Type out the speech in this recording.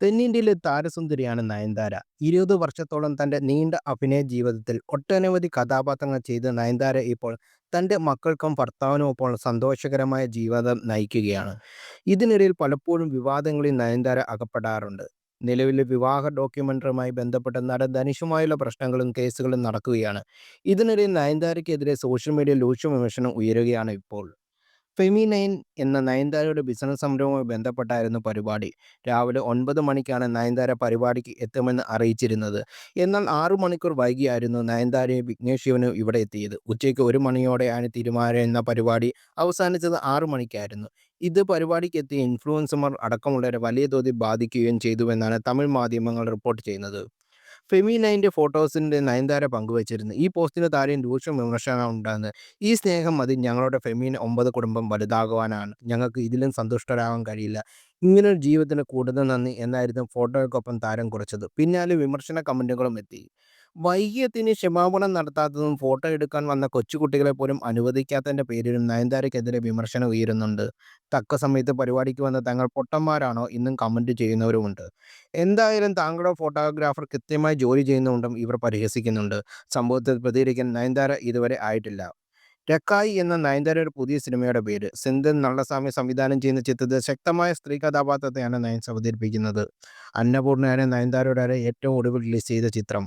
തെന്നിന്ത്യയിലെ താരസുന്ദരിയാണ് നയൻതാര. ഇരുപത് വർഷത്തോളം തന്റെ നീണ്ട അഭിനയ ജീവിതത്തിൽ ഒട്ടനവധി കഥാപാത്രങ്ങൾ ചെയ്ത നയൻതാര ഇപ്പോൾ തന്റെ മക്കൾക്കും ഭർത്താവിനുമൊപ്പം സന്തോഷകരമായ ജീവിതം നയിക്കുകയാണ്. ഇതിനിടയിൽ പലപ്പോഴും വിവാദങ്ങളിൽ നയൻതാര അകപ്പെടാറുണ്ട്. നിലവിലെ വിവാഹ ഡോക്യുമെന്ററിയുമായി ബന്ധപ്പെട്ട് നടൻ ധനുഷുമായുള്ള പ്രശ്നങ്ങളും കേസുകളും നടക്കുകയാണ്. ഇതിനിടയിൽ നയൻതാരയ്ക്കെതിരെ സോഷ്യൽ മീഡിയയിൽ രൂക്ഷ വിമർശനം ഉയരുകയാണ് ഇപ്പോൾ. ഫെമിനൈൻ എന്ന നയൻതാരയുടെ ബിസിനസ് സംരംഭവുമായി ബന്ധപ്പെട്ടായിരുന്നു പരിപാടി. രാവിലെ ഒൻപത് മണിക്കാണ് നയൻതാര പരിപാടിക്ക് എത്തുമെന്ന് അറിയിച്ചിരുന്നത്. എന്നാൽ ആറ് മണിക്കൂർ വൈകിയായിരുന്നു നയൻതാരയും വിഘ്നേഷ് ശിവനും ഇവിടെ എത്തിയത്. ഉച്ചയ്ക്ക് ഒരു മണിയോടെയാണ് തിരമാല എന്ന പരിപാടി അവസാനിച്ചത് ആറ് മണിക്കായിരുന്നു. ഇത് പരിപാടിക്ക് എത്തിയ ഇൻഫ്ലുവൻസർമാർ അടക്കമുള്ളവരെ വലിയ തോതിൽ ബാധിക്കുകയും ചെയ്തുവെന്നാണ് തമിഴ് മാധ്യമങ്ങൾ റിപ്പോർട്ട് ചെയ്യുന്നത്. ഫെമിനൈന്റെ ഫോട്ടോസിന്റെ നയൻതാര പങ്കുവച്ചിരുന്നു. ഈ പോസ്റ്റിന് താഴെയും രൂക്ഷ ഉണ്ടാകുന്നത് "ഈ സ്നേഹം മതി ഞങ്ങളുടെ ഫെമിന ഒമ്പത് കുടുംബം വലുതാകുവാനാണ്. ഞങ്ങൾക്ക് ഇതിലും സന്തുഷ്ടരാകാൻ കഴിയില്ല. ഇങ്ങനൊരു ജീവിതത്തിന് കൂടുതൽ നന്ദി" എന്നായിരുന്നു ഫോട്ടോയ്ക്കൊപ്പം താരം കുറിച്ചത്. പിന്നാലെ വിമർശന കമന്റുകളും എത്തി. വൈകിയെത്തിയതിന് ക്ഷമാപണം നടത്താത്തതും ഫോട്ടോ എടുക്കാൻ വന്ന കൊച്ചുകുട്ടികളെ പോലും അനുവദിക്കാത്തതിന്റെ പേരിലും നയൻതാരയ്ക്കെതിരെ വിമർശനം ഉയരുന്നുണ്ട്. തക്ക സമയത്ത് പരിപാടിക്ക് വന്ന തങ്ങൾ പൊട്ടന്മാരാണോ ഇന്നും കമന്റ് ചെയ്യുന്നവരുമുണ്ട്. എന്തായാലും താങ്കളുടെ ഫോട്ടോഗ്രാഫർ കൃത്യമായി ജോലി ചെയ്യുന്നുണ്ടും ഇവർ പരിഹസിക്കുന്നുണ്ട്. സംഭവത്തിൽ പ്രതികരിക്കാൻ നയൻതാര ഇതുവരെ ആയിട്ടില്ല. രക്കായി എന്ന നയൻതാരയുടെ പുതിയ സിനിമയുടെ പേര്. സിന്ധൻ നള്ളസ്വാമി സംവിധാനം ചെയ്യുന്ന ചിത്രത്തിൽ ശക്തമായ സ്ത്രീ കഥാപാത്രത്തെയാണ് നയൻസ് അവതരിപ്പിക്കുന്നത്. അന്നപൂർണയാണ് നയൻതാരയുടെ ഏറ്റവും ഒടുവിൽ റിലീസ് ചെയ്ത ചിത്രം.